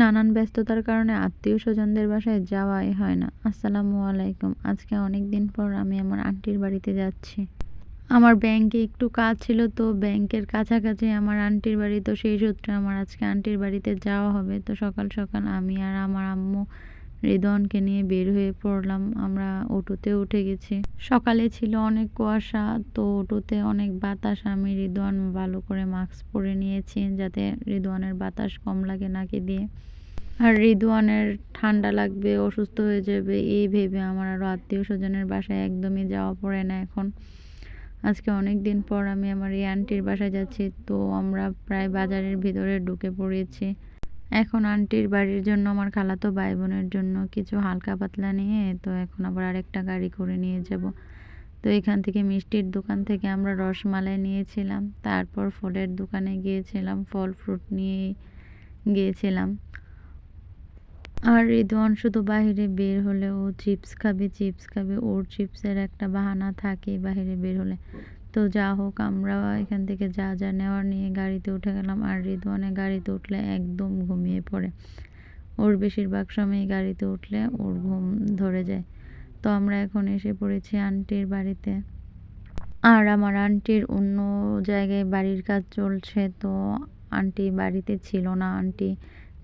নানান ব্যস্ততার কারণে আত্মীয় স্বজনদের বাসায় যাওয়াই হয় না। আসসালামু আলাইকুম। আজকে অনেক দিন পর আমি আমার আন্টির বাড়িতে যাচ্ছি। আমার ব্যাংকে একটু কাজ ছিল তো ব্যাংকের কাছাকাছি আমার আন্টির বাড়ি, তো সেই সূত্রে আমার আজকে আন্টির বাড়িতে যাওয়া হবে। তো সকাল সকাল আমি আর আমার আম্মু রিদনকে নিয়ে বের হয়ে পড়লাম। আমরা অটোতে উঠে গেছি। সকালে ছিল অনেক কুয়াশা, তো অটোতে অনেক বাতাস। আমি রিদওয়ান ভালো করে মাস্ক পরে নিয়েছি যাতে রিদওয়ানের বাতাস কম লাগে নাকি দিয়ে। আর রিদওয়ানের ঠান্ডা লাগবে, অসুস্থ হয়ে যাবে, এই ভেবে আমার আরও আত্মীয় স্বজনের বাসায় একদমই যাওয়া পড়ে না এখন। আজকে অনেক দিন পর আমি আমার এই আন্টির বাসায় যাচ্ছি, তো আমরা প্রায় বাজারের ভিতরে ঢুকে পড়েছি। এখন আন্টির বাড়ির জন্য আমার খালাতো ভাই বোনের জন্য কিছু হালকা পাতলা নিয়ে, তো এখন আবার আরেকটা গাড়ি করে নিয়ে যাব। তো এখান থেকে মিষ্টির দোকান থেকে আমরা রসমালাই নিয়েছিলাম, তারপর ফলের দোকানে গিয়েছিলাম, ফল ফ্রুট নিয়ে গিয়েছিলাম। আর রিদওয়ান শুধু বাহিরে বের হলে ও চিপস খাবে চিপস খাবে, ওর চিপসের একটা বাহানা থাকে বাহিরে বের হলে। তো যা হোক, আমরা এখান থেকে যা যা নেওয়ার নিয়ে গাড়িতে উঠে গেলাম আর রিদওয়ানে গাড়িতে উঠলে একদম ঘুমিয়ে পড়ে। ওর বেশিরভাগ সময় গাড়িতে উঠলে ওর ঘুম ধরে যায়। তো আমরা এখন এসে পড়েছি আন্টির বাড়িতে। আর আমার আন্টির অন্য জায়গায় বাড়ির কাজ চলছে, তো আন্টি বাড়িতে ছিল না। আন্টি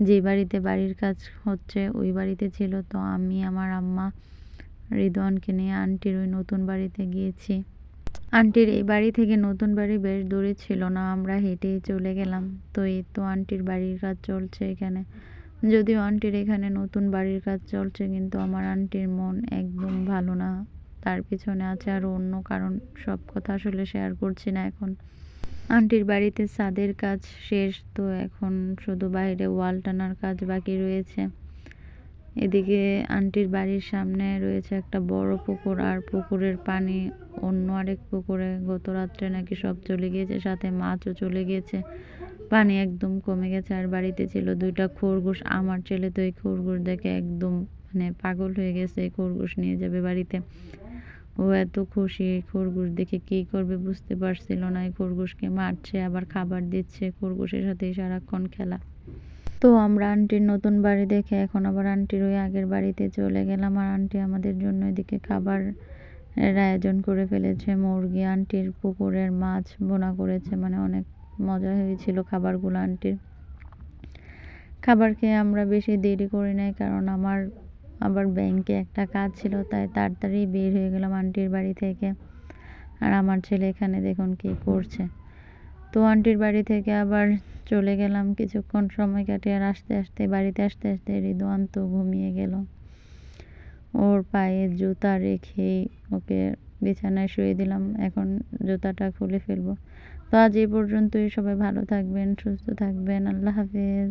যে বাড়িতে বাড়ির কাজ হচ্ছে ওই বাড়িতে ছিল। তো আমি, আমার আম্মা রিদওয়ানকে নিয়ে আন্টির ওই নতুন বাড়িতে গিয়েছি। আন্টির এই বাড়ি থেকে নতুন বাড়ি বেশ দূরে ছিল না, আমরা হেঁটেই চলে গেলাম। তো এই তো আন্টির বাড়ির কাজ চলছে এখানে। যদিও আন্টির এখানে নতুন বাড়ির কাজ চলছে, কিন্তু আমার আন্টির মন একদম ভালো না। তার পিছনে আছে আরও অন্য কারণ, সব কথা আসলে শেয়ার করছি না এখন। আন্টির বাড়িতে ছাদের কাজ শেষ, তো এখন শুধু বাইরে ওয়াল টানার কাজ বাকি রয়েছে। এদিকে আন্টির বাড়ির সামনে রয়েছে একটা বড় পুকুর, আর পুকুরের পানি অন্য আরেক পুকুরে। গত রাত্রে নাকি সব চলে গিয়েছে, সাথে মাছও চলে গিয়েছে। পানি একদম কমে গেছে, আর বাড়িতে ছিল দুইটা খরগোশ। আমার ছেলে তো এই খরগোশ দেখে একদম মানে পাগল হয়ে গেছে, এই খরগোশ নিয়ে যাবে বাড়িতে। ও এত খুশি, এই খরগোশ দেখে কী করবে বুঝতে পারছিল না। এই খরগোশকে মারছে, আবার খাবার দিচ্ছে, খরগোশের সাথে সারাক্ষণ খেলা। তো আমরা আন্টির নতুন বাড়ি দেখে এখন আবার আন্টির ওই আগের বাড়িতে চলে গেলাম আর আন্টি আমাদের জন্য এদিকে খাবার এর আয়োজন করে ফেলেছে, মুরগি, আন্টির পুকুরের মাছ বোনা করেছে মানে অনেক মজা হয়েছিল খাবারগুলো আন্টির। খাবার খেয়ে আমরা বেশি দেরি করি নাই কারণ আমার আবার ব্যাংকে একটা কাজ ছিল, তাই তাড়াতাড়ি বের হয়ে গেলাম আন্টির বাড়ি থেকে। আর আমার ছেলে এখানে দেখুন কী করছে। তো আন্টির বাড়ি থেকে আবার চলে গেলাম। কিছুক্ষণ সময় কাটিয়ে আর আসতে আসতে, বাড়িতে আসতে আসতে রিদওয়ান তো ঘুমিয়ে গেল। ওর পায়ে জুতা রেখেই ওকে বিছানায় শুয়ে দিলাম। এখন জুতাটা খুলে ফেলব। তো আজ এই পর্যন্তই। সবাই ভালো থাকবেন, সুস্থ থাকবেন। আল্লাহ হাফেজ।